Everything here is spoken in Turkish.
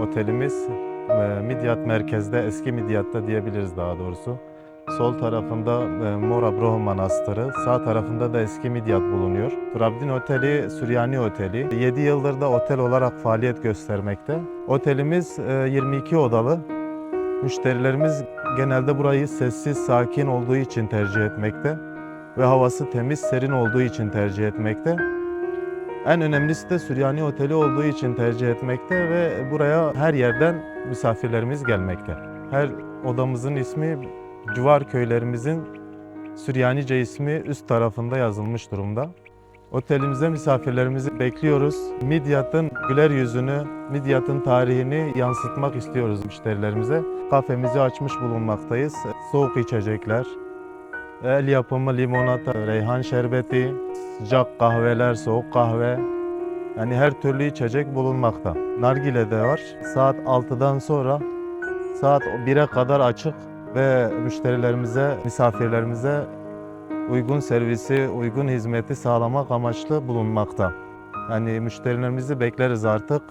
otelimiz e, Midyat merkezde, eski Midyat'ta diyebiliriz daha doğrusu. Sol tarafında e, Broho Manastırı, sağ tarafında da eski Midyat bulunuyor. Trabzon Oteli, Süryani Oteli. 7 yıldır da otel olarak faaliyet göstermekte. Otelimiz e, 22 odalı. Müşterilerimiz genelde burayı sessiz, sakin olduğu için tercih etmekte ve havası temiz, serin olduğu için tercih etmekte. En önemlisi de Süryani Oteli olduğu için tercih etmekte ve buraya her yerden misafirlerimiz gelmekte. Her odamızın ismi civar köylerimizin Süryanice ismi üst tarafında yazılmış durumda. Otelimize misafirlerimizi bekliyoruz. Midyat'ın güler yüzünü, Midyat'ın tarihini yansıtmak istiyoruz müşterilerimize. Kafemizi açmış bulunmaktayız. Soğuk içecekler, el yapımı limonata, reyhan şerbeti, sıcak kahveler, soğuk kahve. Yani her türlü içecek bulunmakta. Nargile de var. Saat 6'dan sonra saat 1'e kadar açık ve müşterilerimize, misafirlerimize uygun servisi, uygun hizmeti sağlamak amaçlı bulunmakta. Yani müşterilerimizi bekleriz artık.